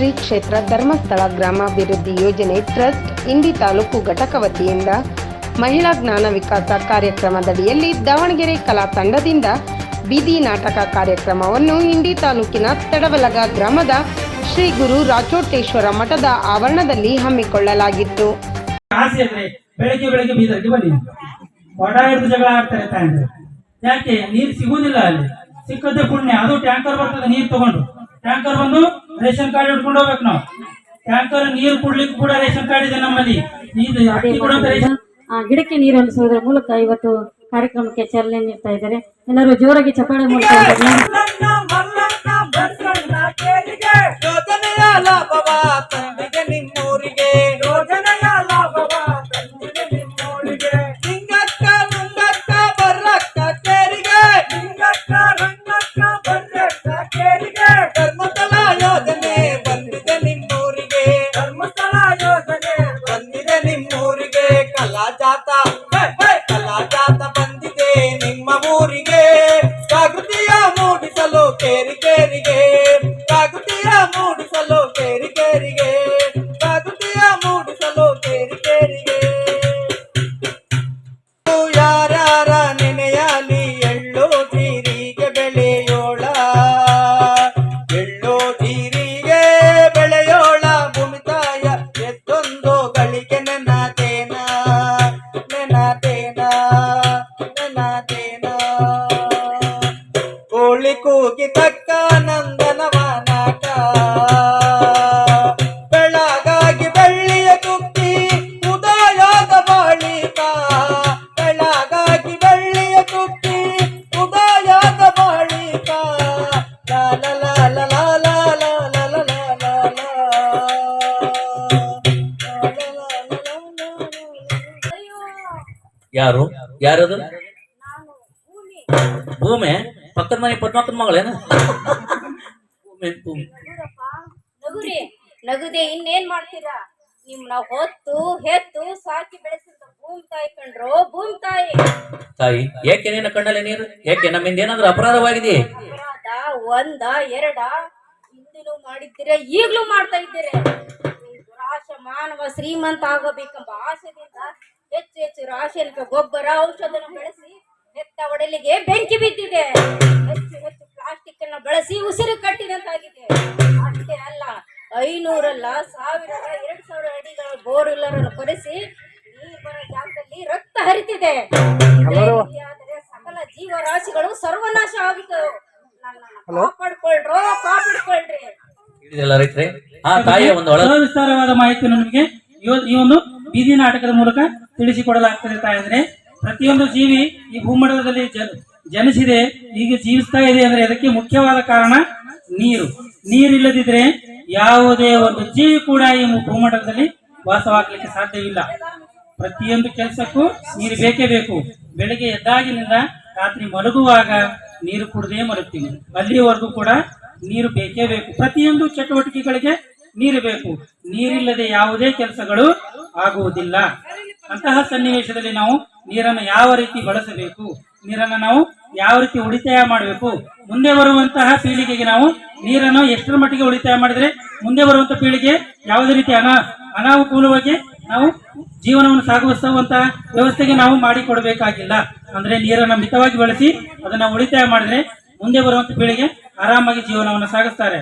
ಶ್ರೀ ಕ್ಷೇತ್ರ ಧರ್ಮಸ್ಥಳ ಗ್ರಾಮಾಭಿವೃದ್ಧಿ ಯೋಜನೆ ಟ್ರಸ್ಟ್, ಇಂಡಿ ತಾಲೂಕು ಘಟಕ ವತಿಯಿಂದ ಮಹಿಳಾ ಜ್ಞಾನ ವಿಕಾಸ ಕಾರ್ಯಕ್ರಮದಡಿಯಲ್ಲಿ ದಾವಣಗೆರೆ ಕಲಾ ತಂಡದಿಂದ ಬೀದಿ ನಾಟಕ ಕಾರ್ಯಕ್ರಮವನ್ನು ಇಂಡಿ ತಾಲೂಕಿನ ತಡವಲಗ ಗ್ರಾಮದ ಶ್ರೀ ಗುರು ರಾಚೋಟೇಶ್ವರ ಮಠದ ಆವರಣದಲ್ಲಿ ಹಮ್ಮಿಕೊಳ್ಳಲಾಗಿತ್ತು. ಬೆಳಗ್ಗೆ ಬೆಳಗ್ಗೆ ಬೀದರ್ಗೆ ಬನ್ನಿ. ಒಡ ಹಿಡಿದು ಜಗಳ ಆಗ್ತಾರೆ ತಾಯಂದ್ರೆ. ಯಾಕೆ? ನೀರು ಸಿಗುವುದಿಲ್ಲ ಅಲ್ಲಿ. ಸಿಕ್ಕದೆ ಪುಣ್ಯ. ಅದು ಟ್ಯಾಂಕರ್ ಬರ್ತದೆ, ನೀರು ತಗೊಂಡು. ಟ್ಯಾಂಕರ್ ಬಂದು ರೇಷನ್ ಕಾರ್ಡ್ ಹಿಡ್ಕೊಂಡು ಹೋಗ್ಬೇಕು ನಾವು. ಟ್ಯಾಂಕರ್ ನೀರು ಕುಡ್ಲಿಕ್ಕೆ ಕೂಡ ರೇಷನ್ ಕಾರ್ಡ್ ಇದೆ ನಮ್ಮಲ್ಲಿ. ಗಿಡಕ್ಕೆ ನೀರು ಹರಿಸುವುದರ ಮೂಲಕ ಇವತ್ತು ಕಾರ್ಯಕ್ರಮಕ್ಕೆ ಚಾಲನೆ ನೀಡ್ತಾ ಇದ್ದಾರೆ. ಎಲ್ಲರೂ ಜೋರಾಗಿ ಚಪ್ಪಾಳೆ ಮೂಲಕ ನಂದನದೇನ ಕೋಳಿ ಕೂಗಿ ತಕ್ಕ ನಂದನವನಕ ಬೆಳಗಾಗಿ ಬೆಳ್ಳಿಯ ಕುಕ್ಕಿ ಉದಯದ ಬಾಳಿಕ ಬೆಳಗಾಗಿ ಬೆಳ್ಳಿಯ ಕುಕ್ಕಿ ಉದಯದ ಬಾಳಿಕ ಲಾಲ ಲಾಲ ಲಾಲ ಲಾಲ ಲಾಲ ಯಾರು ಯಾರದು ಭೂಮಿ ಪಕ್ಕದ ಮನೆ ಪದ್ಮಾಕನ್ ಮಗಳೇನ ಭೂಮಿ ಭೂಮಿ. ನಗುರಿ ನಗುದೆ ಇನ್ನೇನ್ ಮಾಡ್ತೀರಾ? ನಿಮ್ನ ಹೊತ್ತು ಹೆತ್ತು ಸಾಕಿ ಬೆಳೆಸಿದ ಭೂಮಿ ತಾಯಿ ಕಂಡ್ರು ಭೂಮಿ ತಾಯಿ. ತಾಯಿ ಏಕೆ ನಿನ್ನ ಕಣ್ಣಲ್ಲಿ ನೀರು? ಏಕೆ ನಮ್ಮಿಂದ ಏನಾದ್ರು ಅಪರಾಧವಾಗಿದೆ ಅಪರಾಧ ಒಂದ ಎರಡ ಹಿಂದಿನೂ ಮಾಡಿದ್ದೀರ ಈಗ್ಲೂ ಮಾಡ್ತಾ ಇದ್ದೀರಿ? ರಾಶ ದುರಾಶ ಮಾನವ ಶ್ರೀಮಂತ ಆಗಬೇಕೆಂಬ ಆಸೆಯಿಂದ ಹೆಚ್ಚು ಹೆಚ್ಚು ರಾಸಾಯನಿಕ ಗೊಬ್ಬರ ಔಷಧನ ಬೆಳೆಸಿ ಹೆತ್ತ ಒಡಲಿಗೆ ಬೆಂಕಿ ಬಿದ್ದಿದೆ. ಹೆಚ್ಚು ಹೆಚ್ಚು ಪ್ಲಾಸ್ಟಿಕ್ ಅನ್ನು ಬಳಸಿ ಉಸಿರು ಕಟ್ಟಿದಂತಾಗಿದೆ. ಅಷ್ಟೇ ಅಲ್ಲ ಐನೂರಲ್ಲ ಸಾವಿರ ಎರಡು ಸಾವಿರ ಅಡಿಗಳ ಬೋರ್ವೆಲ್ಲರನ್ನು ಕೊರೆಸಿ ನೀರು ಬರೋ ಜಾಗದಲ್ಲಿ ರಕ್ತ ಹರಿತಿದೆ. ಇದೇ ರೀತಿಯಾದರೆ ಸಕಲ ಜೀವರಾಶಿಗಳು ಸರ್ವನಾಶ ಆಗಿತ್ತು ಕಾಪಾಡ್ಕೊಳ್ರೋ ಕಾಪಾಡ್ಕೊಳ್ರಿ. ರೈತ್ರೆ ಆ ತಾಯಿಯ ಒಂದು ಒಳ ವಿಸ್ತಾರವಾದ ಮಾಹಿತಿಯನ್ನು ನಿಮಗೆ. ಇವ- ಈ ಒಂದು ಬೀದಿ ನಾಟಕದ ಮೂಲಕ ತಿಳಿಸಿಕೊಡಲಾಗ್ತದೆ ತಾಯಂದ್ರೆ. ಪ್ರತಿಯೊಂದು ಜೀವಿ ಈ ಭೂಮಂಡಲದಲ್ಲಿ ಜನ ಜನಿಸಿದೆ ಈಗ ಜೀವಿಸ್ತಾ ಇದೆ ಅಂದ್ರೆ ಅದಕ್ಕೆ ಮುಖ್ಯವಾದ ಕಾರಣ ನೀರು. ನೀರಿಲ್ಲದಿದ್ರೆ ಯಾವುದೇ ಒಂದು ಜೀವಿ ಕೂಡ ಈ ಭೂಮಂಡಲದಲ್ಲಿ ವಾಸವಾಗಲಿಕ್ಕೆ ಸಾಧ್ಯವಿಲ್ಲ. ಪ್ರತಿಯೊಂದು ಕೆಲಸಕ್ಕೂ ನೀರು ಬೇಕೇ ಬೇಕು. ಬೆಳಿಗ್ಗೆ ಎದ್ದಾಗಿನಿಂದ ರಾತ್ರಿ ಮಲಗುವಾಗ ನೀರು ಕುಡದೇ ಮಲಗ್ತೀನಿ. ಅಲ್ಲಿವರೆಗೂ ಕೂಡ ನೀರು ಬೇಕೇ ಬೇಕು. ಪ್ರತಿಯೊಂದು ಚಟುವಟಿಕೆಗಳಿಗೆ ನೀರು ಬೇಕು. ನೀರಿಲ್ಲದೆ ಯಾವುದೇ ಕೆಲಸಗಳು ಆಗುವುದಿಲ್ಲ. ಅಂತಹ ಸನ್ನಿವೇಶದಲ್ಲಿ ನಾವು ನೀರನ್ನು ಯಾವ ರೀತಿ ಬಳಸಬೇಕು, ನೀರನ್ನು ನಾವು ಯಾವ ರೀತಿ ಉಳಿತಾಯ ಮಾಡಬೇಕು, ಮುಂದೆ ಬರುವಂತಹ ಪೀಳಿಗೆಗೆ ನಾವು ನೀರನ್ನು ಎಷ್ಟರ ಮಟ್ಟಿಗೆ ಉಳಿತಾಯ ಮಾಡಿದ್ರೆ ಮುಂದೆ ಬರುವಂತಹ ಪೀಳಿಗೆ ಯಾವುದೇ ರೀತಿ ಅನಾ, ಅನಾನುಕೂಲವಾಗಿ ನಾವು ಜೀವನವನ್ನು ಸಾಗಿಸುವಂತಹ ವ್ಯವಸ್ಥೆಗೆ ನಾವು ಮಾಡಿಕೊಡಬೇಕಾಗಿಲ್ಲ. ಅಂದ್ರೆ ನೀರನ್ನು ಮಿತವಾಗಿ ಬಳಸಿ ಅದನ್ನ ಉಳಿತಾಯ ಮಾಡಿದ್ರೆ ಮುಂದೆ ಬರುವಂತ ಪೀಳಿಗೆ ಆರಾಮಾಗಿ ಜೀವನವನ್ನು ಸಾಗಿಸ್ತಾರೆ.